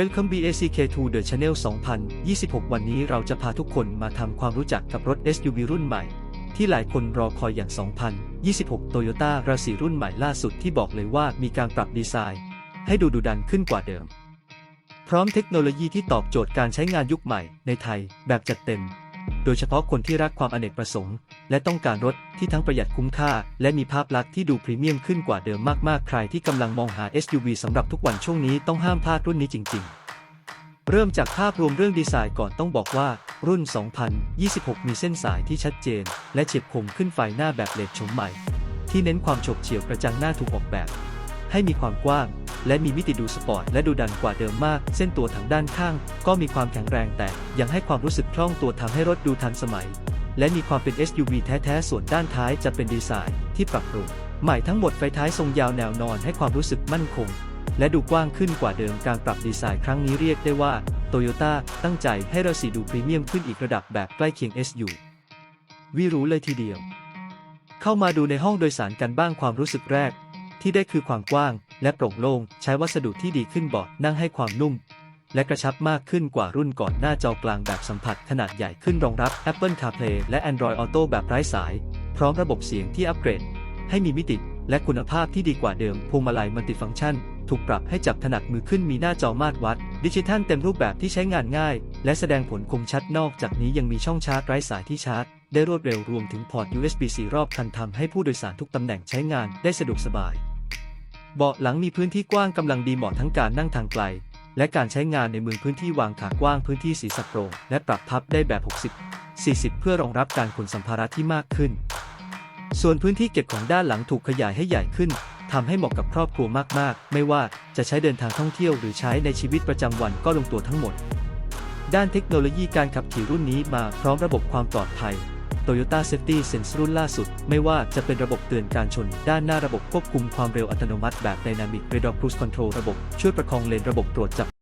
Welcome BACK to the Channel 2026 วันนี้เราจะพาทุกคนมาทำความรู้จักกับรถ SUV รุ่นใหม่ ที่หลายคนรอคอยอย่าง 2026 Toyota r a c รุ่นใหม่ล่าสุดที่บอกเลยว่ามีการปรับดีไซน์ ให้ดูดุดันขึ้นกว่าเดิม พร้อมเทคโนโลยีที่ตอบโจทย์การใช้งานยุคใหม่ในไทยแบบจัดเต็ม โดยเฉพาะคนที่รักความอเนกประสงค์ และต้องการรถที่ทั้งประหยัดคุ้มค่า และมีภาพลักษณ์ที่ดูพรีเมียมขึ้นกว่าเดิมมากๆ ใครที่กำลังมองหา SUV สำหรับทุกวันช่วงนี้ต้องห้ามพลาดรุ่นนี้จริง ๆ เริ่มจากภาพรวมเรื่องดีไซน์ก่อนต้องบอกว่า รุ่น 2026 มีเส้นสายที่ชัดเจน และเฉียบคมขึ้นไฟหน้าแบบเลดโฉมใหม่ ที่เน้นความฉกเฉี่ยวกระจังหน้าถูกออกแบบ ให้มีความกว้าง และมีมิติดูสปอร์ตและดูดันกว่าเดิมมาก เส้นตัวถังด้านข้าง ก็มีความแข็งแรงแต่ยังให้ความรู้สึกคล่องตัวทำให้รถดูทันสมัย และมีความเป็น SUV แท้ๆ ส่วนด้านท้ายจะเป็นดีไซน์ที่ปรับปรุงใหม่ทั้งหมดไฟท้ายทรงยาวแนวนอนให้ความรู้สึกมั่นคง และดูกว้างขึ้นกว่าเดิมการปรับดีไซน์ครั้งนี้เรียกได้ว่า Toyota ตั้งใจให้ราศีดูพรีเมียมขึ้นอีกระดับแบบใกล้เคียง SUV วิรู้เลยทีเดียว เข้ามาดูในห้องโดยสารกันบ้างความรู้สึกแรก ที่ได้คือความกว้าง และโปร่งโล่งใช้วัสดุที่ดีขึ้นเบาะนั่งให้ความนุ่ม และกระชับมากขึ้นกว่ารุ่นก่อนหน้าจอกลางแบบสัมผัสขนาดใหญ่ขึ้นรองรับ Apple CarPlay และ Android Auto แบบไร้สาย พร้อมระบบเสียงที่อัปเกรด ให้มีมิติ และคุณภาพที่ดีกว่าเดิมพวงมาลัยมัลติฟังก์ชัน ถูกปรับให้จับถนัดมือขึ้นมีหน้าจอมาตรวัด ดิจิทัลเต็มรูปแบบที่ใช้งานง่าย และแสดงผลคมชัดนอกจากนี้ยังมีช่องชาร์จไร้สายที่ชาร์จ ได้รวดเร็วรวมถึงพอร์ต USB-C รอบคันทำให้ผู้โดยสารทุกตำแหน่งใช้งานได้สะดวกสบาย เบาะหลังมีพื้นที่กว้างกำลังดีเหมาะทั้งการนั่งทางไกล และการใช้งานในเมืองพื้นที่วางขากว้างพื้นที่สีสัดโปร่งและปรับพับได้แบบ 60 40 เพื่อรองรับการขนสัมภาระที่มากขึ้น ส่วนพื้นที่เก็บของด้านหลังถูกขยายให้ใหญ่ขึ้น ทำให้เหมาะกับครอบครัวมากๆ ไม่ว่าจะใช้เดินทางท่องเที่ยวหรือใช้ในชีวิตประจำวันก็ลงตัวทั้งหมด ด้านเทคโนโลยีการขับขี่รุ่นนี้มาพร้อมระบบความปลอดภัย Toyota Safety Sense รุ่นล่าสุด ไม่ว่าจะเป็นระบบเตือนการชน ด้านหน้าระบบควบคุมความเร็วอัตโนมัติแบบ Dynamic Radar Cruise Control ระบบช่วยประคองเลนระบบตรวจจับ